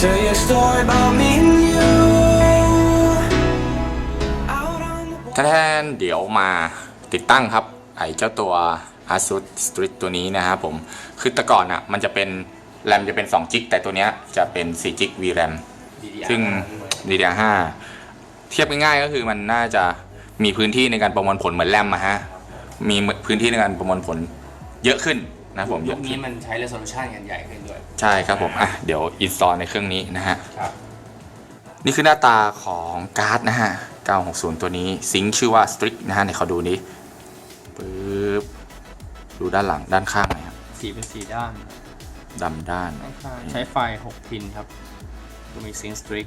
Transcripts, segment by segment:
Tell you a story about me and you. Out on the แทนเดี๋ยวมาติดตั้งครับ ไอ้เจ้าตัว ASUS Strix ตัวนี้นะครับผม คือแต่ก่อนอะมันจะเป็นแรมจะเป็น2จิกแต่ตัวเนี้ยจะเป็น4จิก VRAM ซึ่ง DDR5 เทียบง่ายๆก็คือมันน่าจะมีพื้นที่ในการประมวลผลเหมือนแรมอะฮะ มีพื้นที่ในการประมวลผลเยอะขึ้น นะครับผมเยยุอะคขึ้นี้นมันใช้เร s o l u ชันกันใหญ่ขึ้นด้วย ใช่ครับผมอะเดี๋ยวอินสตอลในเครื่องนี้นะฮะครับนี่คือหน้าตาของการ์ดนะฮะ 960 ตัวนี้ซิงค์ชื่อว่า Strix นะฮะในเขาดูนี้ปึ๊บดูด้านหลังด้านข้างหนะครับสีเป็นสีด้านดำด้านใช้ไฟ 6 พินครับก็มีซิงสตริก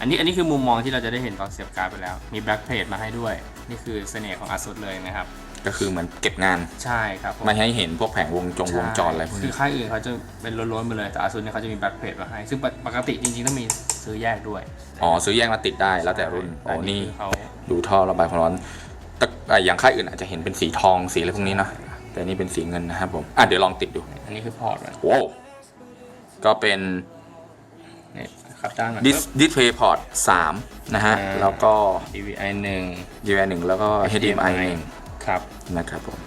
อันนี้อันนี้คือมุมมองที่เราจะได้เห็นตอนเสียบการ์ดไปแล้ว มีแบ็กเพจมาให้ด้วย นี่คือเสน่ห์ของ ASUS เลยนะครับ ก็คือเหมือนเก็บงานใช่ครับผมไม่ให้เห็นพวกแผงวงจงวงจรอะไรพวกคือนี้ค่ายอื่นเขาจะเป็นล้วนๆไปเลยแต่ ASUS เนี่ยเขาจะมีแบ็กเพจมาให้ ซึ่งปกติจริงๆต้องมีซื้อแยกด้วยอ๋อซื้อแยกมาติดได้แล้วแต่รุ่นอ๋อนี่คือเขาดูท่อระบายความร้อนแต่อะอย่างค่ายอื่นอาจจะเห็นเป็นสีทองสีอะไรพวกนี้เนอะแต่นี่เป็นสีเงินนะครับผมอะเดี๋ยวลองติดดูอันนี้คือพอร์ตมันโว้วก็เป็นนี่ครับด้านมันดิสดิสเพย์พอร์ต3นะฮะ อ่า แล้วก็ DVI 1 DVI 1แล้วก็ HDMI 1 ครับ นะครับผม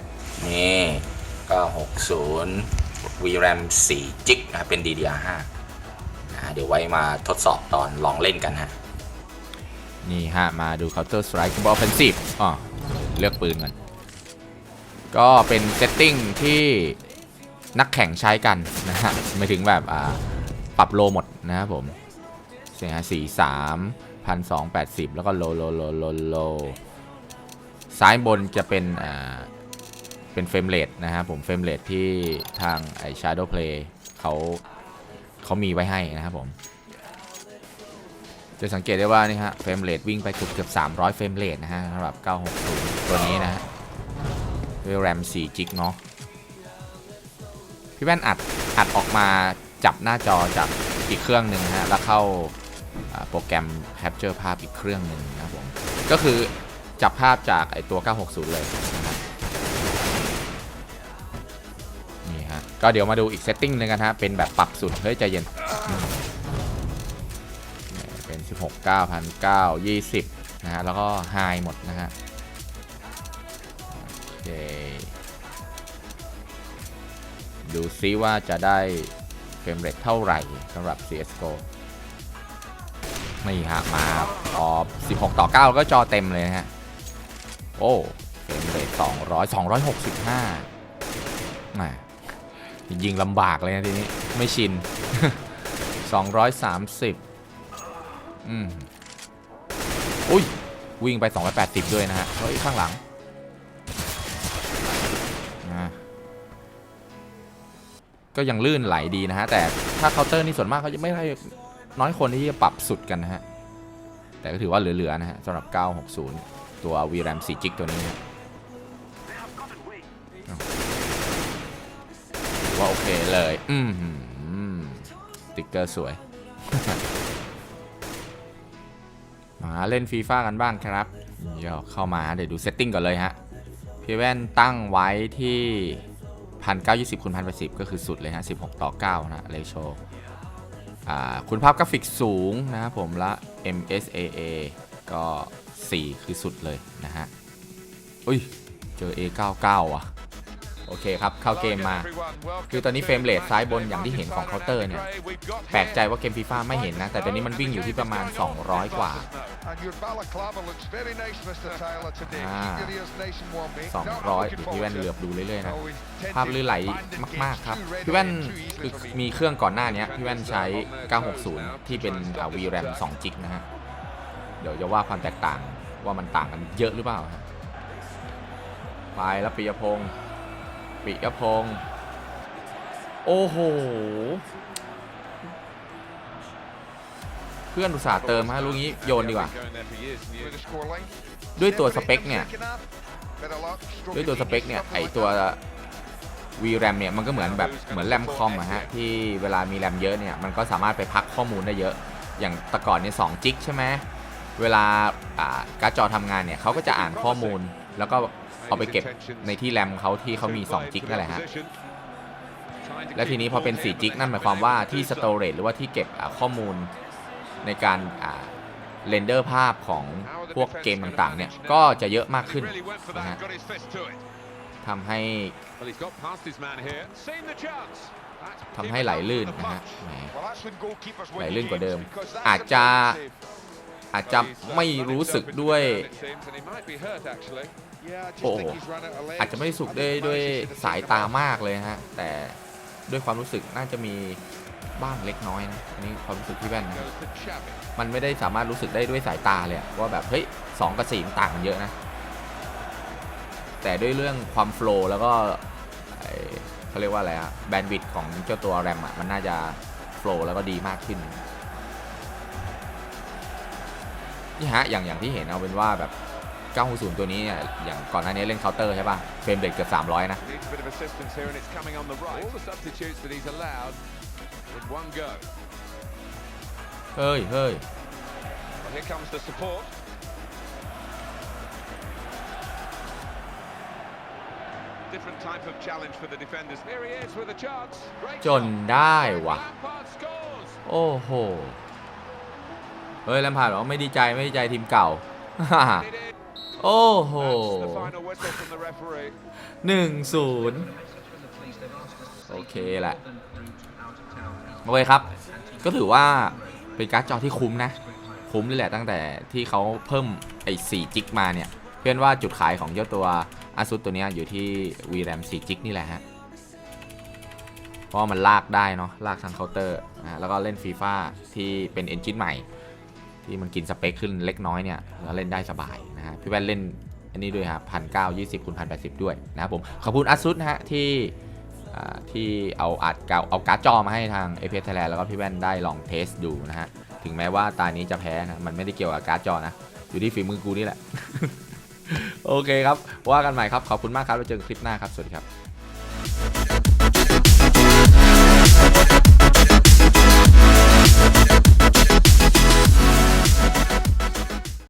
นี่ก็ 60 VRAM 4จิกนะครับเป็น DDR5 นะฮะเดี๋ยวไว้มาทดสอบตอนลองเล่นกันฮะ นี่ฮะ มาดู Counter Strike Global Offensive อ๋อ เลือกปืนก่อน ก็เป็นเซตติ้งที่นักแข่งใช้กันนะฮะ ไม่ถึงแบบอ่าปรับโลหมดนะครับผมเสียงสี่สามพันสองแปดสิบแล้วก็โลโลโลโลโล ซ้ายบนจะเป็นอ่าเป็นเฟรมเรทนะครับผมเฟรมเรทที่ทางไอ Shadow Play เขาเขามีไว้ให้นะครับผม จะสังเกตได้ว่านี่ฮะเฟรมเรทวิ่งไปเกือบเกือบ300 เฟรมเรทนะฮะสำหรับ 960 ตัวนี้นะฮะด้วยแรม4จิกเนาะพี่แว่นอัดอัดออกมาจับหน้าจอจากอีกเครื่องหนึ่งฮะแล้วเข้าโปรแกรม Capture ภาพอีกเครื่องหนึ่งนะครับผมก็คือ จับภาพจากไอตัว 960 เลยนี่ฮะ ก็เดี๋ยวมาดูอีกเซตติ้งหนึงกันฮะ เป็นแบบปรับสุด เฮ้ย ใจเย็น เป็น 16 9 0 9 20 นะฮะ แล้วก็ไฮหมดนะฮะโอเคดูซิว่าจะได้เฟรมเรทเท่าไหร่สำหรับ CSGO นี่ฮะมาออ16 ต่อ 9 ก็จอเต็มเลยนะฮะ โอ้เฟรมเรท200 265มายิงลำบากเลยนะทีนี้ ไม่ชิน 230 อืมอุ้ย วิ่งไป 280 ด้วยนะฮะ เฮ้ย ข้างหลังก็ยังลื่นไหลดีนะฮะ แต่ถ้าเคาน์เตอร์นี่ส่วนมากเขาจะไม่ได้น้อยคนที่จะปรับสุดกันนะฮะ แต่ก็ถือว่าเหลือ ๆ นะฮะสำหรับ 960 ตัว VRAM 4จิกตัวนี้ว่าโอเคเลย อืมติ๊กเกอร์สวย มาเล่นฟีฟ่ากันบ้างครับเดี๋ยวเข้ามาเดี๋ยวดูเซตติ้งก่อนเลยฮะ พี่แว่นตั้งไว้ที่1920คูณ1080ก็คือสุดเลยฮะ16ต่อ9นะเลโชอ่าคุณภาพกราฟิกสูงนะครับผมและ MSAA ก็ 4 คือสุดเลยนะฮะอุ้ย เจอ A99 อะ โอเคครับ เข้าเกมมา คือตอนนี้เฟรมเรทซ้ายบนอย่างที่เห็นของเคาน์เตอร์เนี่ย แปลกใจว่าเกมฟีฟ่าไม่เห็นนะ แต่ตอนนี้มันวิ่งอยู่ที่ประมาณ 200 กว่าอ่า200เดี๋ยวพี่แว่นเหลือบดูเรื่อยๆนะ ภาพลื่นไหลมาก ๆ ครับ พี่แว่นคือมีเครื่องก่อนหน้านี้พี่แว่นใช้ 960 ที่เป็นอ่า VRAM 2จิกนะฮะ ดี๋ยวจะว่าความแตกต่างว่ามันต่างกันเยอะหรือเปล่าไปแล้วปิยพงศ์ปิยพงศ์โอ้โห เพื่อนอุตส่าห์เติมฮะลูกนี้โยนดีกว่า ด้วยตัวสเปคเนี่ย ด้วยตัวสเปคเนี่ย ไอตัว VRAM เนี่ย มันก็เหมือนแบบเหมือนแรมคอมอะฮะ ที่เวลามีแรมเยอะเนี่ย มันก็สามารถไปพักข้อมูลได้เยอะ อย่างแต่ก่อนเนี่ยสองจิกใช่ไหม เวลาการ์ดจอทำงานเนี่ยเขาก็จะอ่านข้อมูล แล้วก็เอาไปเก็บในที่แรมเขาที่เขามี 2 จิกนั่นแหละฮะและทีนี้พอเป็น 4 จิกนั่นหมายความว่าที่สโตร a หรือว่าที่เก็บข้อมูลในการเรนเดอร์ภาพของพวกเกมต่างๆเนี่ยก็จะเยอะมากขึ้นนะฮะทำให้ทำให้ไหลลื่นนะฮะไหลลื่นกว่าเดิม อาจจะ อาจจะไม่รู้สึกด้วยโอ้โหอาจจะไม่ได้สุกด้วยด้วยสายตามากเลยฮะ แต่ด้วยความรู้สึกน่าจะมีบ้างเล็กน้อยนะอันนี่ความรู้สึกที่แว่นนะมันไม่ได้สามารถรู้สึกได้ด้วยสายตาเลยว่าแบบเฮ้ยสองกับสี่ต่างกันเยอะนะ แต่ด้วยเรื่องความโฟล์แล้วก็เขาเรียกว่าอะไรอะแบนด์วิดต์ของเจ้าตัวแรมอะมันน่าจะโฟล์แล้วก็ดีมากขึ้น นี่ฮะอย่างอย่างที่เห็นเอาเป็นว่าแบบ 960 ตัวนี้เนี่ยอย่างก่อนหน้านี้เล่นเคาน์เตอร์ใช่ป่ะเฟรมเรทเกือบ 300 นะ Needs a bit of assistance here, and it's coming on the right. All the substitutes that he's allowed in one go. เฮ้ยเฮ้ย Well, here comes the support. Different type of challenge for the defenders. Here he is with a chance. Great จน shot. ได้วะ Lampard scores. โอ้โห เฮ้ยแลมพาร์ดบอกไม่ดีใจไม่ดีใจทีมเก่า โอ้โหหนึ่งศูนย์โอเคแหละ โอเคครับ ก็ถือว่าเป็นการ์ดจอที่คุ้มนะ คุ้มเลยแหละตั้งแต่ที่เขาเพิ่มไอ้4จิกมาเนี่ย เพื่อนว่าจุดขายของเจ้าตัว ASUS ตัวนี้อยู่ที่ VRAM 4จิกนี่แหละฮะ เพราะมันลากได้เนาะลากทางเคาน์เตอร์นะแล้วก็เล่นฟีฟ่าที่เป็นเอนจินใหม่ ที่มันกินสเปคขึ้นเล็กน้อยเนี่ยแล้วเล่นได้สบายนะฮะพี่แว่นเล่นอันนี้ด้วยครับพันเก้ายี่สิบคูณพันแปดสิบด้วยนะครับผมขอบคุณ ASUS นะฮะที่ที่เอาอัดเกาเอาการ์ดจอมาให้ทาง a p s Thailand แล้วก็พี่แว่นได้ลองเทสดูนะฮะ ถึงแม้ว่าตานี้จะแพ้นะมันไม่ได้เกี่ยวกับการ์ดจอนะ อยู่ที่ฝีมือกูนี่แหละ โอเคครับ ว่ากันใหม่ครับ ขอบคุณมากครับไว้เจอกันคลิปหน้าครับ สวัสดีครับ